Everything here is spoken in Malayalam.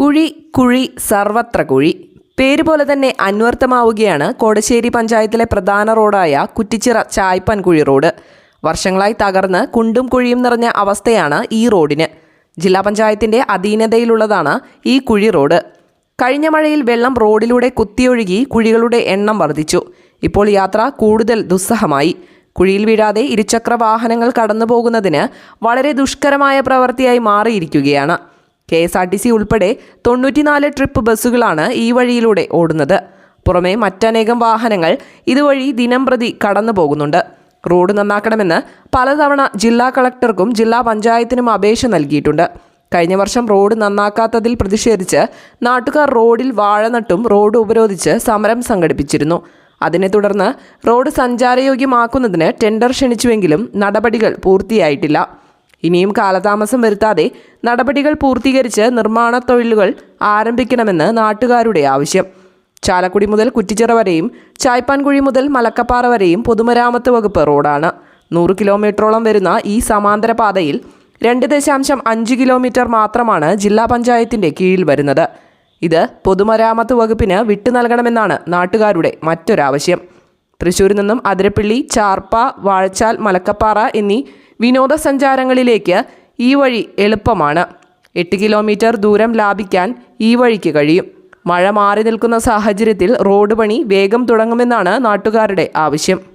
കുഴി കുഴി സർവത്ര കുഴി. പേര് പോലെ തന്നെ അന്വർത്ഥമാവുകയാണ് കോടശ്ശേരി പഞ്ചായത്തിലെ പ്രധാന റോഡായ കുറ്റിച്ചിറ ചായ്പൻ കുഴി റോഡ്. വർഷങ്ങളായി തകർന്ന് കുണ്ടും കുഴിയും നിറഞ്ഞ അവസ്ഥയാണ് ഈ റോഡിന്. ജില്ലാ പഞ്ചായത്തിന്റെ അധീനതയിലുള്ളതാണ് ഈ കുഴി റോഡ്. കഴിഞ്ഞ മഴയിൽ വെള്ളം റോഡിലൂടെ കുത്തിയൊഴുകി കുഴികളുടെ എണ്ണം വർദ്ധിച്ചു. ഇപ്പോൾ യാത്ര കൂടുതൽ ദുസ്സഹമായി. കുഴിയിൽ വീഴാതെ ഇരുചക്ര വാഹനങ്ങൾ കടന്നു പോകുന്നതിന് വളരെ ദുഷ്കരമായ പ്രവൃത്തിയായി മാറിയിരിക്കുകയാണ്. K S R T C ഉൾപ്പെടെ തൊണ്ണൂറ്റിനാല് ട്രിപ്പ് ബസ്സുകളാണ് ഈ വഴിയിലൂടെ ഓടുന്നത്. പുറമെ മറ്റനേകം വാഹനങ്ങൾ ഇതുവഴി ദിനം പ്രതി കടന്നു പോകുന്നുണ്ട് റോഡ് നന്നാക്കണമെന്ന് പലതവണ ജില്ലാ കളക്ടർക്കും ജില്ലാ പഞ്ചായത്തിനും അപേക്ഷ നൽകിയിട്ടുണ്ട്. കഴിഞ്ഞ വർഷം റോഡ് നന്നാക്കാത്തതിൽ പ്രതിഷേധിച്ച് നാട്ടുകാർ റോഡിൽ വാഴനട്ടും റോഡ് ഉപരോധിച്ച് സമരം സംഘടിപ്പിച്ചിരുന്നു. അതിനെ തുടർന്ന് റോഡ് സഞ്ചാരയോഗ്യമാക്കുന്നതിന് ടെൻഡർ ക്ഷണിച്ചുവെങ്കിലും നടപടികൾ പൂർത്തിയായിട്ടില്ല. ഇനിയും കാലതാമസം വരുത്താതെ നടപടികൾ പൂർത്തീകരിച്ച് നിർമ്മാണ തൊഴിലുകൾ ആരംഭിക്കണമെന്ന് നാട്ടുകാരുടെ ആവശ്യം. ചാലക്കുടി മുതൽ കുറ്റിച്ചിറ വരെയും ചായ്പാൻകുഴി മുതൽ മലക്കപ്പാറ വരെയും പൊതുമരാമത്ത് വകുപ്പ് റോഡാണ്. നൂറ് കിലോമീറ്ററോളം വരുന്ന ഈ സമാന്തര പാതയിൽ രണ്ട് ദശാംശം അഞ്ച് കിലോമീറ്റർ മാത്രമാണ് ജില്ലാ പഞ്ചായത്തിന്റെ കീഴിൽ വരുന്നത്. ഇത് പൊതുമരാമത്ത് വകുപ്പിന് വിട്ടു നൽകണമെന്നാണ് നാട്ടുകാരുടെ മറ്റൊരാവശ്യം. തൃശ്ശൂരിൽ നിന്നും അതിരപ്പിള്ളി ചാർപ്പ വാഴച്ചാൽ മലക്കപ്പാറ എന്നീ വിനോദസഞ്ചാരങ്ങളിലേക്ക് ഈ വഴി എളുപ്പമാണ്. എട്ട് കിലോമീറ്റർ ദൂരം ലാഭിക്കാൻ ഈ വഴിക്ക് കഴിയും. മഴ മാറി നിൽക്കുന്ന സാഹചര്യത്തിൽ റോഡ് പണി വേഗം തുടങ്ങുമെന്നാണ് നാട്ടുകാരുടെ ആവശ്യം.